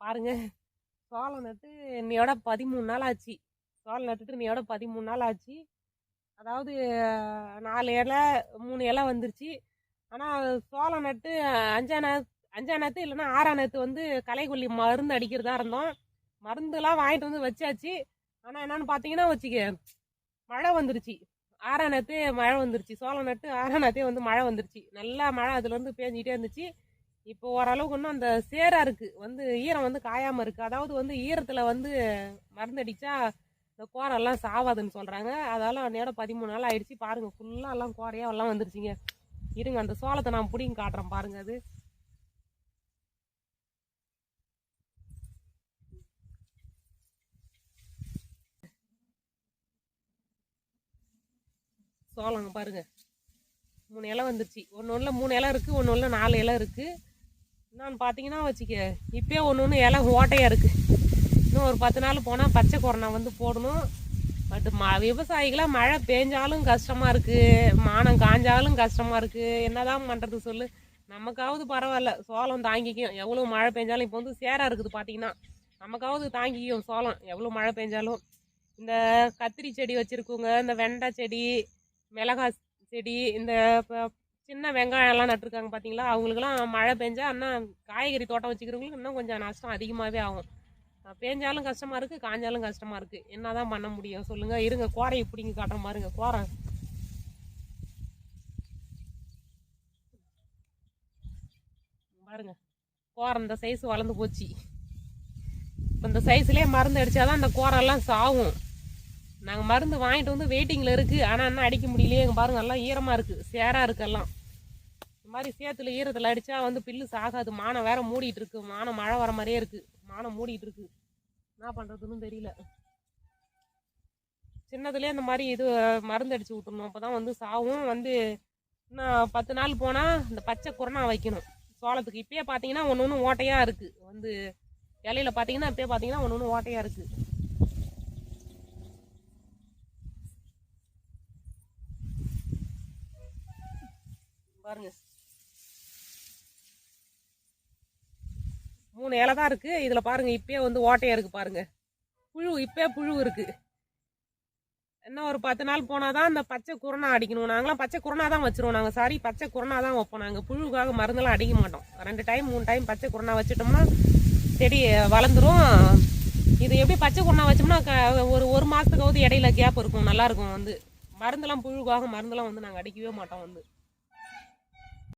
பாருங்க. சோளம் நட்டு இன்னையோட பதிமூணு நாள் ஆச்சு. சோளம் நட்டுட்டு இன்னையோட பதிமூணு நாள் ஆச்சு. அதாவது நாலு இலை மூணு இலை வந்துருச்சு. ஆனால் சோளம் நட்டு அஞ்சா நே அஞ்சா நேரத்து இல்லைன்னா ஆறா நேரத்து வந்து களைக்கொல்லி மருந்து அடிக்கிறதா இருந்தோம். மருந்துலாம் வாங்கிட்டு வந்து வச்சாச்சு. ஆனால் என்னென்னு பார்த்தீங்கன்னா வச்சுக்க மழை வந்துருச்சு. ஆறா நேரத்து மழை வந்துருச்சு. சோளம் நட்டு ஆறா நேரத்தே வந்து மழை வந்துருச்சு. நல்லா மழை அதுலேருந்து பேஞ்சிக்கிட்டே இருந்துச்சு. இப்போ ஓரளவுக்கு இன்னும் அந்த சேராக இருக்குது வந்து ஈரம் வந்து காயாம இருக்குது அதாவது வந்து ஈரத்தில் வந்து மருந்தடிச்சா இந்த கோரெல்லாம் சாவாதுன்னு சொல்கிறாங்க அதெல்லாம் நேரம் பதிமூணு நாள் ஆயிடுச்சு. பாருங்க ஃபுல்லாக எல்லாம் கோரையாக எல்லாம் வந்துருச்சுங்க. இருங்க அந்த சோளத்தை நான் பிடிங்கி காட்டுறேன் பாருங்க அது. சோளங்க பாருங்க. மூணு இலை வந்துருச்சு. ஒன்று ஒன்றில் மூணு இலை இருக்குது ஒன்று ஒன்றில் நாலு இலை இருக்குது நான் பார்த்தீங்கன்னா வச்சுக்க இப்போயே ஒன்று ஒன்று இலை ஓட்டையாக இருக்குது இன்னும் ஒரு பத்து நாள் போனால் பச்சை கொரோனா வந்து போடணும். பட் ம விவசாயிகளாக மழை பேஞ்சாலும் கஷ்டமாக இருக்குது மானம் காஞ்சாலும் கஷ்டமாக இருக்குது என்னதான் பண்ணுறது சொல்லு. நமக்காவது பரவாயில்ல சோளம் தாங்கிக்கும். எவ்வளோ மழை பெஞ்சாலும் இப்போ வந்து சேராக இருக்குது பார்த்தீங்கன்னா நமக்காவது தாங்கிக்கும் சோளம். எவ்வளோ மழை பெஞ்சாலும். இந்த கத்திரி செடி வச்சுருக்கோங்க இந்த வெண்டை செடி மிளகாய் செடி இந்த சின்ன வெங்காயம்லாம் நட்டுருக்காங்க பார்த்தீங்களா அவங்களுக்குலாம் மழை பெஞ்சா இன்னும் காய்கறி தோட்டம் வச்சுக்கிறவங்களுக்கு இன்னும் கொஞ்சம் நஷ்டம் அதிகமாகவே ஆகும். பேஞ்சாலும் கஷ்டமாக இருக்குது காஞ்சாலும் கஷ்டமாக இருக்குது என்ன தான் பண்ண முடியும்? சொல்லுங்கள் இருங்க கோரையை பிடிங்கி காட்டுற மாதிரிங்க கோரை பாருங்க. கோரை இந்த சைஸ் வளர்ந்து போச்சு. இப்போ இந்த சைஸ்லேயே மருந்து அடித்தாதான் அந்த கோரெல்லாம் சாகும் நாங்கள் மருந்து வாங்கிட்டு வந்து வெயிட்டிங்கில் இருக்குது ஆனால் இன்னும் அடிக்க முடியலையே. எங்கள் பாருங்கள் எல்லாம் ஈரமாக இருக்குது சேராக இருக்கு எல்லாம். இது மாதிரி சேத்துல ஈரத்தில் அடித்தா வந்து பில்லு சாகாது. மானம் வேற மூடிட்டு இருக்கு மானம் மழை வர மாதிரியே இருக்குது மானம் மூடிட்டு இருக்கு என்ன பண்ணுறதுன்னு தெரியல. சின்னதுலேயே இந்த மாதிரி இது மருந்து அடித்து விட்டுணும் அப்போ தான் வந்து சாவும் வந்து இன்னும் பத்து நாள் போனால் இந்த பச்சை குரணா வைக்கணும். சோளத்துக்கு இப்பயே பார்த்தீங்கன்னா ஒன்று ஒன்று ஓட்டையாக இருக்குது வந்து இலையில பார்த்தீங்கன்னா இப்பயே பார்த்தீங்கன்னா ஒன்று ஒன்று ஓட்டையாக இருக்குது பாருங்க. மூணு இலை தான் இருக்கு. இதுல பாருங்க இப்பயே வந்து ஓட்டையா இருக்கு பாருங்க. புழு இப்பயே புழு இருக்கு. இன்னும் ஒரு பத்து நாள் போனாதான் அந்த பச்சை குரணா அடிக்கணும். நாங்களாம் பச்சை குரணா தான் வச்சிருவோம் நாங்கள் சாரி பச்சை குரணா தான் வைப்போம் நாங்கள் புழுக்காக மருந்தெல்லாம் அடிக்க மாட்டோம். ரெண்டு டைம் மூணு டைம் பச்சை குரணா வச்சிட்டோம்னா செடி வளர்ந்துரும். இது எப்படி பச்சை குரணா வச்சோம்னா க- ஒரு ஒரு மாதத்துக்காவது இடையில கேப் இருக்கும். நல்லா இருக்கும் வந்து. மருந்தெல்லாம் புழுக்காக மருந்தெல்லாம் வந்து நாங்கள் அடிக்கவே மாட்டோம் வந்து.